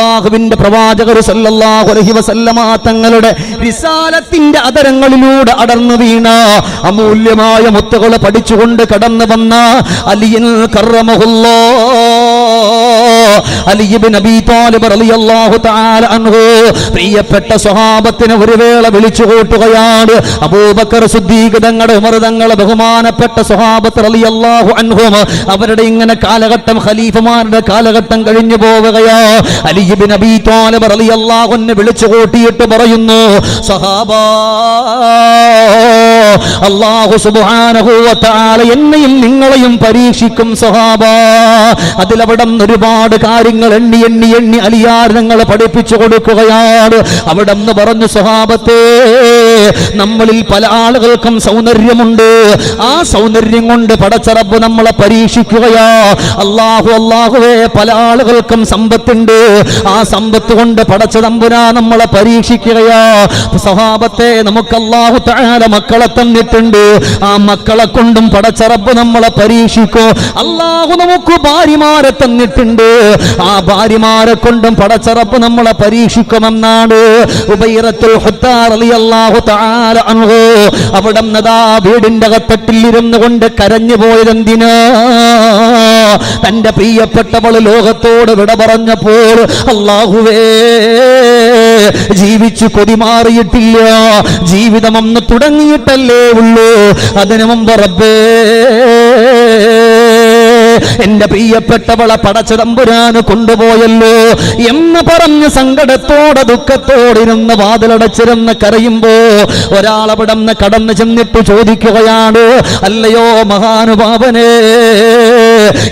അള്ളാഹുവിന്റെ പ്രവാചകർ സല്ലല്ലാഹു അലൈഹി വസല്ലമ തങ്ങളുടെ വിശാലത്തിന്റെ അതരങ്ങളിലൂടെ അടർന്നു വീണ അമൂല്യമായ മുത്തുകളെ പഠിച്ചുകൊണ്ട് കടന്നു വന്ന അലിയൻ കറമഹുല്ലോ പ്രിയപ്പെട്ട സ്വഹാബത്തിനെ ഒരു വേള വിളിച്ചു കൂട്ടുകയാണ്. അബൂബക്കർ തങ്ങളുടെ ഉമർ തങ്ങളെ ബഹുമാനപ്പെട്ട സ്വഹാബത്ത് റളിയല്ലാഹു അൻഹും അവരുടെ ഇങ്ങനെ കാലഘട്ടം ഖലീഫമാരുടെ കാലഘട്ടം കഴിഞ്ഞു പോവുകയാ. അലിബിൻ അബി താലിബ് റളിയല്ലാഹു അൻഹു വിളിച്ചു കൂട്ടിയിട്ട് പറയുന്നു സഹാബാ എന്നെയും നിങ്ങളെയും പരീക്ഷിക്കും സഹാബ അതിലവിടെ ഒരുപാട് കാര്യങ്ങൾ എണ്ണി എണ്ണി എണ്ണി അലിയാർ ഞങ്ങളെ പഠിപ്പിച്ചു കൊടുക്കുകയാണ്. അവിടെ നിന്ന് പറഞ്ഞു സ്വഭാവത്തെ നമ്മളിൽ പല ആളുകൾക്കും സൗന്ദര്യമുണ്ട്. ആ സൗന്ദര്യം കൊണ്ട് പടച്ചറപ്പ് നമ്മളെ പരീക്ഷിക്കുകയാ. അള്ളാഹു അള്ളാഹുവേ പല ആളുകൾക്കും സമ്പത്തുണ്ട്. ആ സമ്പത്ത് കൊണ്ട് പടച്ച തമ്പുരാ നമ്മളെ പരീക്ഷിക്കുകയാ. സ്വഭാവത്തെ നമുക്ക് അള്ളാഹു താഴെ മക്കളെ തന്നിട്ടുണ്ട്. ആ മക്കളെ കൊണ്ടും പടച്ചറപ്പ് നമ്മളെ പരീക്ഷിക്കോ. അള്ളാഹു നമുക്ക് ഭാര്യമാരെ തന്നിട്ടുണ്ട്. ആ ഭാര്യമാരെ കൊണ്ടും പടച്ചറപ്പ് നമ്മളെ പരീക്ഷിക്കുമെന്നാണ് റളിയല്ലാഹു തആല അൻഹു അവിടെ വീടിന്റെ അകത്തട്ടിൽ ഇരുന്നു കൊണ്ട് കരഞ്ഞു പോയതെന്തിനാ? തന്റെ പ്രിയപ്പെട്ടവൾ ലോകത്തോട് വിട പറഞ്ഞപ്പോൾ അള്ളാഹുവേ ജീവിച്ചു കൊതിമാറിയിട്ടില്ല ജീവിതം അന്ന് തുടങ്ങിയിട്ടല്ലേ ഉള്ളൂ. അതിനു മുമ്പ് റബ്ബേ എന്റെ പ്രിയപ്പെട്ടവളെ പടച്ചതമ്പുരാന് കൊണ്ടുപോയല്ലോ എന്ന് പറഞ്ഞ് സങ്കടത്തോടെ ദുഃഖത്തോടിരുന്ന് വാതിലടച്ചിരുന്ന് കരയുമ്പോ ഒരാളവിടെ കടന്നു ചെന്നിട്ട് ചോദിക്കുകയാണ് അല്ലയോ മഹാനുഭാവനെ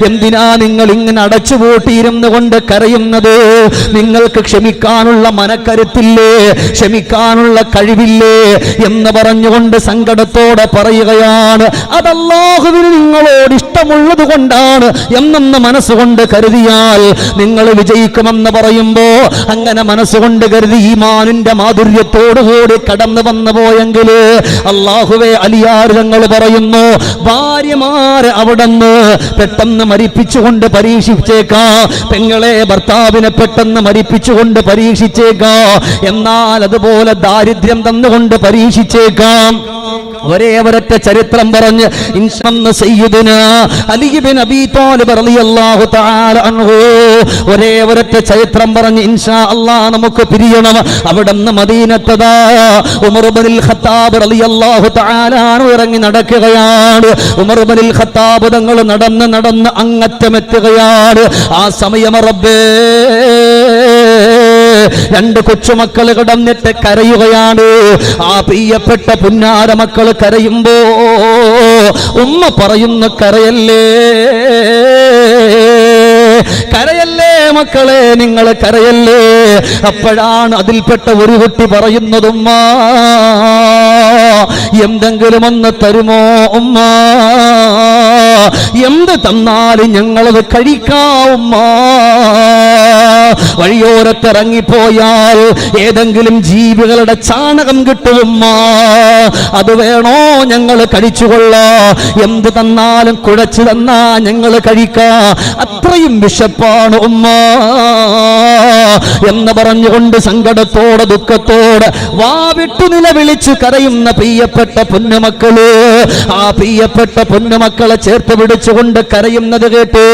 എന്തിനാ നിങ്ങൾ ഇങ്ങനെ അടച്ചു അടച്ചുപൂട്ടിയിരുന്നു കൊണ്ട് കരയുന്നത്? നിങ്ങൾക്ക് ക്ഷമിക്കാനുള്ള മനക്കരുത്തില്ലേ? ക്ഷമിക്കാനുള്ള കഴിവില്ലേ? എന്ന് പറഞ്ഞുകൊണ്ട് സങ്കടത്തോടെ പറയുകയാണ്. അതല്ലാഹുവിന് നിങ്ങളോട് ഇഷ്ടമുള്ളത് കൊണ്ടാണ് എന്നെന്ന് മനസ്സുകൊണ്ട് കരുതിയാൽ നിങ്ങൾ വിജയിക്കുമെന്ന് പറയുമ്പോ അങ്ങനെ മനസ്സുകൊണ്ട് കരുതി ഈ മാനിന്റെ മാധുര്യത്തോടുകൂടി കടന്നു വന്നു പോയെങ്കിൽ അള്ളാഹുവെ അലിയാർ ഞങ്ങൾ പറയുന്നു ഭാര്യമാരെ അവിടുന്ന് പെട്ടെന്ന് മരിപ്പിച്ചുകൊണ്ട് പരീക്ഷിച്ചേക്കാ. പെങ്ങളെ ഭർത്താവിനെ പെട്ടെന്ന് മരിപ്പിച്ചുകൊണ്ട് പരീക്ഷിച്ചേക്കാ. എന്നാൽ അതുപോലെ ദാരിദ്ര്യം തന്നുകൊണ്ട് പരീക്ഷിച്ചേക്കാം. ഒരേ ഒരൊറ്റ ചരിത്രം പറഞ്ഞ് ഒരേ ഒരൊറ്റ ചരിത്രം പറഞ്ഞ് ഇൻഷാ അല്ലാഹ് നമുക്ക് പിരിയണം. അവിടുന്ന് മദീനത്തതാ. ഉമർ ഇബ്നുൽ ഖത്താബ് റളിയല്ലാഹു തആല ഇറങ്ങി നടക്കുകയാണ്. ഉമർ ഇബ്നുൽ ഖത്താബ് തങ്ങൾ നടന്ന് നടന്ന് അങ്ങറ്റമെത്തുകയാണ്. ആ സമയം റബ്ബേ രണ്ട് കൊച്ചുമക്കൾ കിടന്നിട്ട് കരയുകയാണ്. ആ പ്രിയപ്പെട്ട പുന്നാര മക്കൾ കരയുമ്പോ ഉമ്മ പറയുന്ന കരയല്ലേ? കരയല്ലേ മക്കളെ? നിങ്ങൾ കരയല്ലേ? അപ്പോഴാണ് അതിൽപ്പെട്ട ഒരു കുട്ടി പറയുന്നതുമ്മ എന്തെങ്കിലും ഒന്ന് തരുമോ ഉമ്മ? എന്ത് തന്നാലും ഞങ്ങളത് കഴിക്കാവുമ്മ വഴിയോരത്തിറങ്ങിപ്പോയാൽ ഏതെങ്കിലും ജീവികളുടെ ചാണകം കിട്ടുമ്മ അത് വേണോ ഞങ്ങൾ കഴിച്ചുകൊള്ളാ? എന്ത് തന്നാലും കുഴച്ചു തന്നാ ഞങ്ങൾ കഴിക്കാ. അത്രയും വിശപ്പാണ് ഉമ്മ. എന്ന് പറഞ്ഞുകൊണ്ട് സങ്കടത്തോടെ ദുഃഖത്തോടെ വാവിട്ടു നിലവിളിച്ചു കരയുന്ന പ്രിയപ്പെട്ട പൊന്നുമക്കൾ. ആ പ്രിയപ്പെട്ട പൊന്നുമക്കളെ ചേർത്ത് പിടിച്ചുകൊണ്ട് കരയുന്നത് കേട്ട്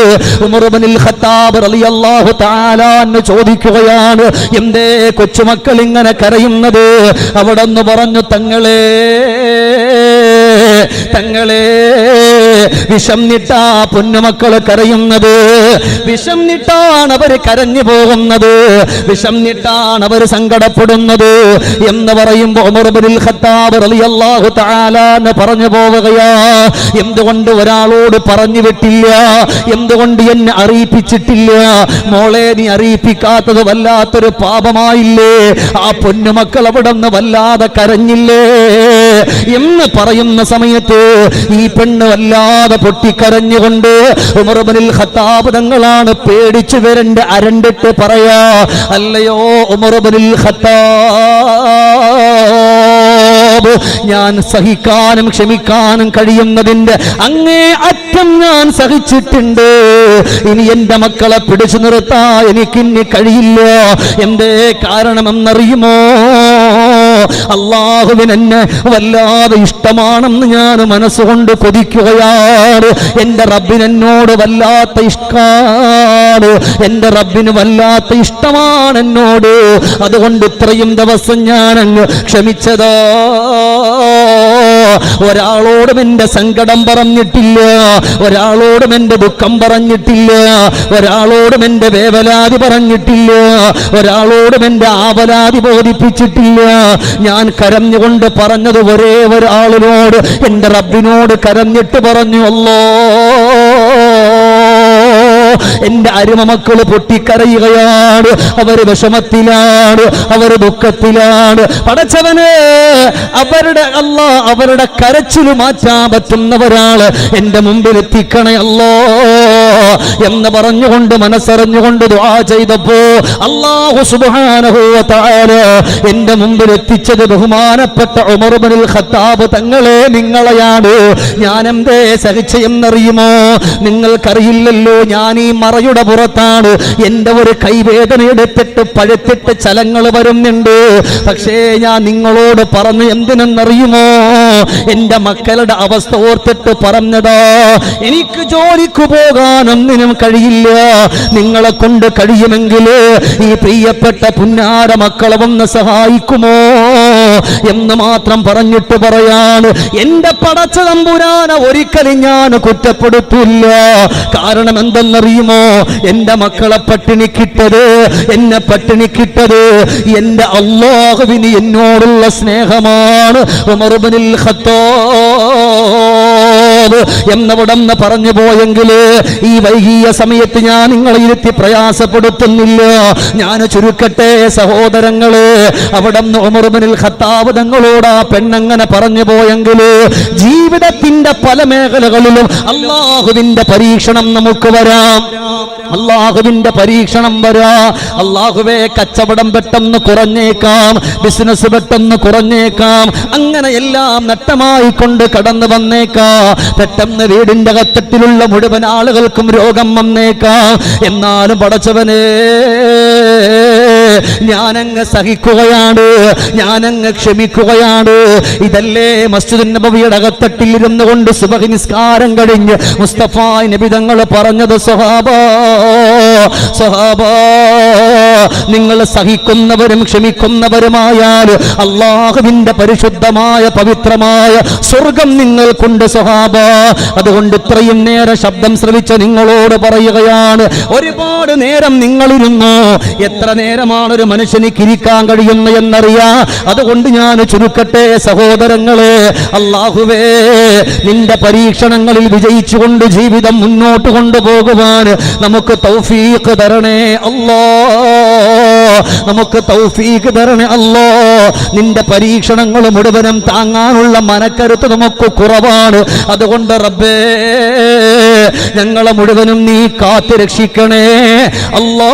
ഖത്താബ് റളിയല്ലാഹു ചോദിക്കുകയാണ് എന്തേ കൊച്ചുമക്കൾ ഇങ്ങനെ കരയുന്നത്? അവിടെ പറഞ്ഞു തങ്ങളെ തങ്ങളെ വിഷം നിട്ടാ പൊന്നുമക്കൾ കരയുന്നത്. വിഷം നിട്ടാണ് അവർ കരഞ്ഞു പോകുന്നത്. വിഷം നിട്ടാണ് അവർ സങ്കടപ്പെടുന്നത് എന്ന് പറയുമ്പോ ഉമർബിൽ ഖത്താബ് റളിയല്ലാഹു എന്ന് പറഞ്ഞു പോവുകയാ. എന്തുകൊണ്ട് ഒരാളോട് പറഞ്ഞു വിട്ടില്ല? എന്തുകൊണ്ട് എന്നെ അറിയിപ്പിച്ചിട്ടില്ല? മോളെ നീ അറിയിപ്പിക്കാത്തത് വല്ലാത്തൊരു പാപമായില്ലേ? ആ പൊന്നുമക്കൾ അവിടെ നിന്ന് വല്ലാതെ കരഞ്ഞില്ലേ? എന്ന് പറയുന്ന സമയത്ത് ഈ പെണ്ണ് വല്ലാതെ പൊട്ടിക്കരഞ്ഞുകൊണ്ട് ഉമർബനിൽ ഖത്താബ് പേടിച്ചു വരണ്ട് അരണ്ടിട്ട് പറയാ അല്ലയോ ഉമർബനിൽ ഖത്താബ് ഞാൻ സഹിക്കാനും ക്ഷമിക്കാനും കഴിയുന്നതിന്റെ അങ്ങേ അറ്റം ഞാൻ സഹിച്ചിട്ടുണ്ട്. ഇനി എന്റെ മക്കളെ പിടിച്ചു നിർത്താൻ എനിക്കിനി കഴിയില്ല. എന്തേ കാരണമെന്നറിയുമോ? അള്ളാഹുവിന് എന്നെ വല്ലാതെ ഇഷ്ടമാണെന്ന് ഞാൻ മനസ്സുകൊണ്ട് കൊതിക്കുകയാണ്. എന്റെ റബ്ബിനെന്നോട് വല്ലാത്ത ഇഷ്ടമാണ് എന്റെ റബ്ബിന് വല്ലാത്ത ഇഷ്ടമാണ് എന്നോട് അതുകൊണ്ട് ഇത്രയും ദിവസം ഞാൻ അങ്ങ് ക്ഷമിച്ചതോ. ഒരാളോടും എന്റെ സങ്കടം പറഞ്ഞിട്ടില്ല ഒരാളോടും എന്റെ ദുഃഖം പറഞ്ഞിട്ടില്ല ഒരാളോടും എന്റെ വേവലാതി പറഞ്ഞിട്ടില്ല ഒരാളോടും എന്റെ ആവലാതി ബോധിപ്പിച്ചിട്ടില്ല. ഞാൻ കരഞ്ഞുകൊണ്ട് പറഞ്ഞത് ഒരേ ഒരാളിനോട് എന്റെ റബ്ബിനോട് കരഞ്ഞിട്ട് പറഞ്ഞു അല്ലോ എന്റെ അരുമ മക്കൾ പൊട്ടിക്കരയുകയാണ്. അവർ വിഷമത്തിലാണ് അവർ ദുഃഖത്തിലാണ്. പടച്ചവന് അവരുടെ അല്ല അവരുടെ കരച്ചിൽ മാറ്റാൻ പറ്റുന്നവരാൾ എന്റെ മുമ്പിൽ എത്തിക്കണേ എന്ന് പറഞ്ഞുകൊണ്ട് മനസ്സറിഞ്ഞുകൊണ്ട് ദുആ ചെയ്തപ്പോ അല്ലാഹു സുബ്ഹാനഹു വ തആല എന്റെ മുമ്പിൽ എത്തിച്ചത് ബഹുമാനപ്പെട്ട ഉമർ ഇബ്നുൽ ഖത്താബ് തങ്ങളെ നിങ്ങളെയാണ്. ഞാൻ എന്തേ സഹിച്ചെന്നറിയുമോ? നിങ്ങൾക്കറിയില്ലല്ലോ ഞാൻ ഈ മറയുടെ പുറത്താണ്. എന്റെ ഒരു കൈവേദന എടുത്തിട്ട് പഴുത്തിട്ട് ചലങ്ങൾ വരുന്നുണ്ട്. പക്ഷേ ഞാൻ നിങ്ങളോട് പറഞ്ഞു എന്തിനെന്നറിയുമോ? എന്റെ മക്കളുടെ അവസ്ഥ ഓർത്തിട്ട് പറഞ്ഞതാ എനിക്ക് ജോലിക്ക് പോകാനൊന്നിനും കഴിയില്ല. നിങ്ങളെ കൊണ്ട് കഴിയുമെങ്കിൽ ഈ പ്രിയപ്പെട്ട പുന്നാര മക്കളെ ഒന്ന് സഹായിക്കുമോ എന്ന് മാത്രം പറഞ്ഞിട്ട് പറയാണ്. എന്റെ പടച്ച തമ്പുരാനെ ഒരിക്കലും ഞാൻ കുറ്റപ്പെടുത്തില്ല. കാരണം എന്തെന്നറിയുമോ? എന്റെ മക്കളെ പട്ടിണിക്കിട്ടത് എന്നെ പട്ടിണിക്കിട്ടത് എന്റെ അള്ളാഹുവിന് എന്നോടുള്ള സ്നേഹമാണ് ഉമറുബനിൽ ഖത്താബ് എന്നവിടന്ന് പറഞ്ഞു പോയെങ്കിൽ ഈ വൈകിയ സമയത്ത് ഞാൻ നിങ്ങളെ ഇരുത്തി പ്രയാസപ്പെടുത്തുന്നില്ല. ഞാൻ ചുരുക്കട്ടെ സഹോദരങ്ങൾ അവിടന്ന് ഉമറുബനിൽ ഖത്താബ് തങ്ങളോട് ആ പെണ്ണങ്ങനെ പറഞ്ഞു പോയെങ്കിൽ ജീവിതത്തിന്റെ പല മേഖലകളിലും അള്ളാഹുവിന്റെ പരീക്ഷണം നമുക്ക് വരാം. അള്ളാഹുവിന്റെ പരീക്ഷണം വരാ. അള്ളാഹുവെ കച്ചവടം പെട്ടെന്ന് കുറഞ്ഞേക്കാം ബിസിനസ് പെട്ടെന്ന് കുറഞ്ഞേക്കാം അങ്ങനെ എല്ലാം നട്ടമായി കൊണ്ട് കടന്നു വന്നേക്കാം. പെട്ടെന്ന് വീടിന്റെ കത്തത്തിലുള്ള മുഴുവൻ ആളുകൾക്കും രോഗം വന്നേക്കാം. എന്നാലും പടച്ചവനെ ഞാനങ്ങ് സഹിക്കുകയാണ് ഞാനങ്ങ് ക്ഷമിക്കുകയാണ്. ഇതല്ലേ മസ്ജിദ് നബവിയുടെ അകത്തട്ടിൽ ഇരുന്നു കൊണ്ട് സുബഹി നിസ്കാരം കഴിഞ്ഞ് മുസ്തഫ നബി തങ്ങൾ പറഞ്ഞത് സ്വഹാബ സ്വഹാബ നിങ്ങൾ സഹിക്കുന്നവരും ക്ഷമിക്കുന്നവരുമായാൽ അള്ളാഹുവിന്റെ പരിശുദ്ധമായ പവിത്രമായ സ്വർഗം നിങ്ങൾക്കുണ്ട് സ്വഹാബ. അതുകൊണ്ട് ഇത്രയും നേരം ശബ്ദം ശ്രവിച്ച നിങ്ങളോട് പറയുകയാണ് ഒരുപാട് നേരം നിങ്ങളിരുന്നു. എത്ര നേരമാണ് ഒരു മനുഷ്യന് കിരിക്കാൻ കഴിയുന്ന എന്നറിയാ. അതുകൊണ്ട് ഞാൻ ചുരുക്കട്ടെ സഹോദരങ്ങളെ അള്ളാഹുവേ നിന്റെ പരീക്ഷണങ്ങളിൽ വിജയിച്ചുകൊണ്ട് ജീവിതം മുന്നോട്ട് കൊണ്ടുപോകുവാൻ നമുക്ക് തൗഫീഖ് തരണേ അല്ലോ. നമുക്ക് തൗഫീഖ് തരണേ അല്ലോ. നിന്റെ പരീക്ഷണങ്ങൾ മുഴുവനും താങ്ങാനുള്ള മനക്കരുത്ത് നമുക്ക് കുറവാണ്. അതുകൊണ്ട് റബ്ബേ ഞങ്ങളെ മുഴുവനും നീ കാത്തു രക്ഷിക്കണേ അല്ലോ.